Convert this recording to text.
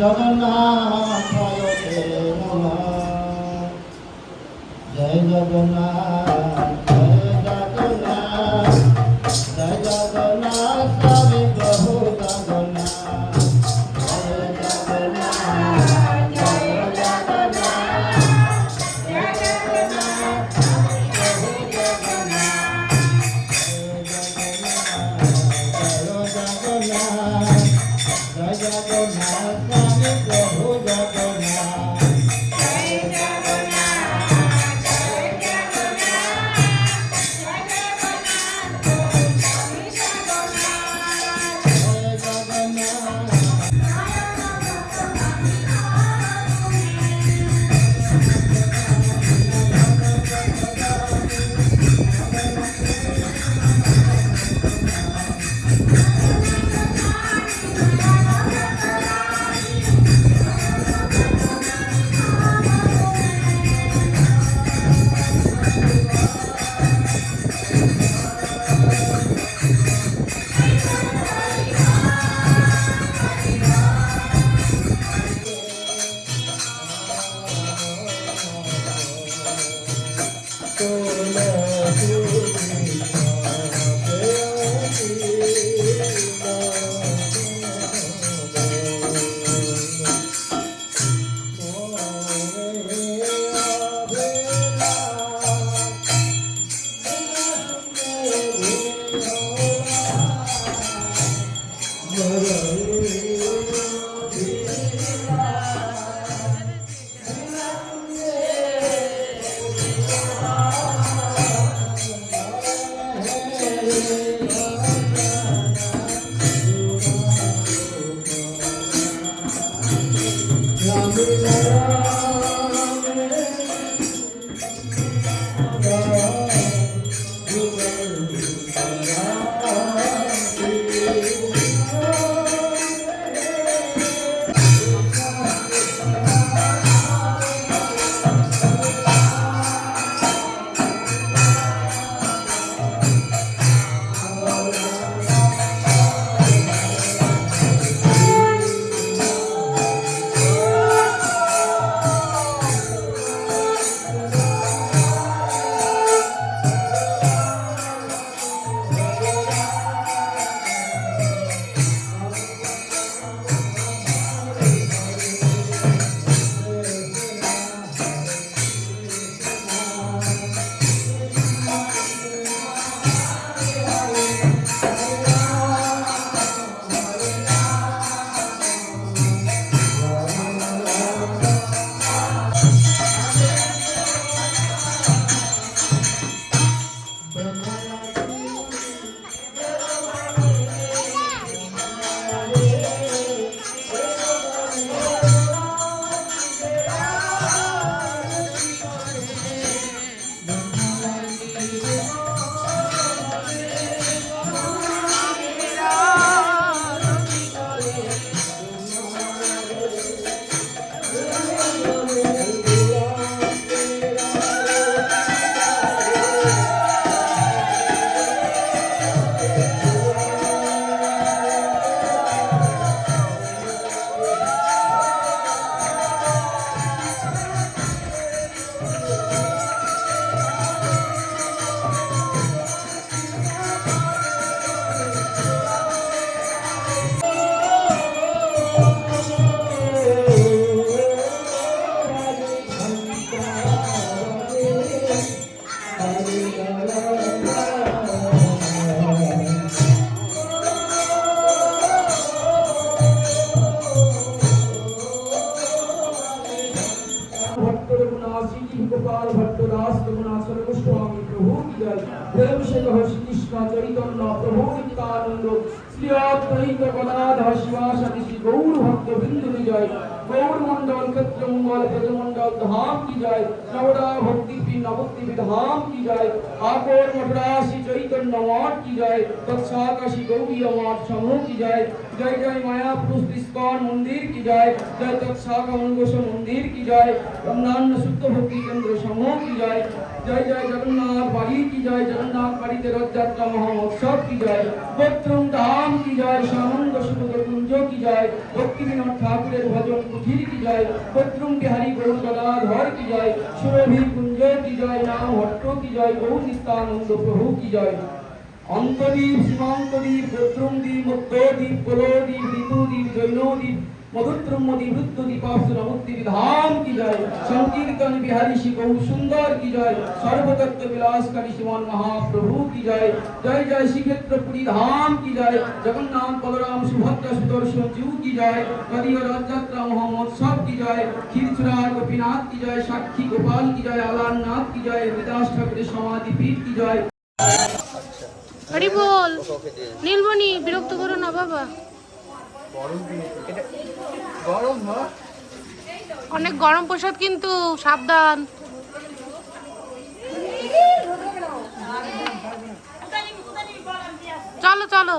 জগন্নাথ জয় জগন্নাথ জয় জগন্নাথ জয় জগন্নাথ স্বামী প্রভু জগন্নাথ গোপাল ভট্ট দাস রঘুনাথ গোস্বামী প্রভু কি জয় প্রেমশেখর শ্রীকৃষ্ণ চৈতন্য প্রভু নিত্যানন্দ শ্রী অদ্বৈত গদাধর শিবাসাদি শ্রী গৌর ভক্ত বিন্দু জয় গৌর মন্ডল ক্ষেত্র মঙ্গল ব্রজমন্ডল ধাম কি জয় নবদা ভক্তি নবদ্বীপ ধাম কি জয় আকর মঠরাশি চৈতন্য মঠ কি জয় তৎসাকাশী গৌরীয় মঠ সমূহ কি জয় জয় জয় মায়াপুর ইস্কন মন্দির কি জয় জয় তৎসাকা অনুঘোষ মন্দির কি জয় অন্যান্য শুদ্ধ ভক্তি কেন্দ্র সমূহ কি জয় জয় জয় জগন্নাথ বাড়ি কি জয় জগন্নাথ বাড়িতে রথযাত্রা মহোৎসব কি জয় গোত্রম ধাম কি জয় সানন্দ সুখ কুঞ্জ কি যায় ভক্তি বিনোদ ঠাকুরের ভজন কুঠির কি যায় পত্রুম বিহারী গৌর গদাধর কি যায় সুরভি কুঞ্জ কি যায় নাম হট্ট কি যায় গৌর নিত্যানন্দ প্রভু কি যায়। অন্তদ্বীপ সীমান্তদ্বীপ গোত্রমদ্বীপ মধ্যদ্বীপ গোলদ্বীপ ঋতুদ্বীপ জৈনদ্বীপ নমদ্বীপ ধাম কি জয় সংকীর্তন বিহারী শ্রী শ্রীমান মহাপ্রভু কি জয় জয় জয় শ্রীক্ষেত্রপুরী ধাম কি জয় জগন্নাথ বলরাম সুভদ্রা সুদর্শন জিউ কি জয় নদী রথযাত্রা মহোৎসব কি জয় ক্ষীরচূড়া গোপীনাথ কি জয় সাক্ষী গোপাল কি জয় আলারনাথ কি জয় বিদাস ঠাকুরের সমাধি পীঠ কি জয় হরি নীলমণি বিরক্ত করো না বাবা অনেক গরম প্রসাদ কিন্তু সাবধান। চলো চলো।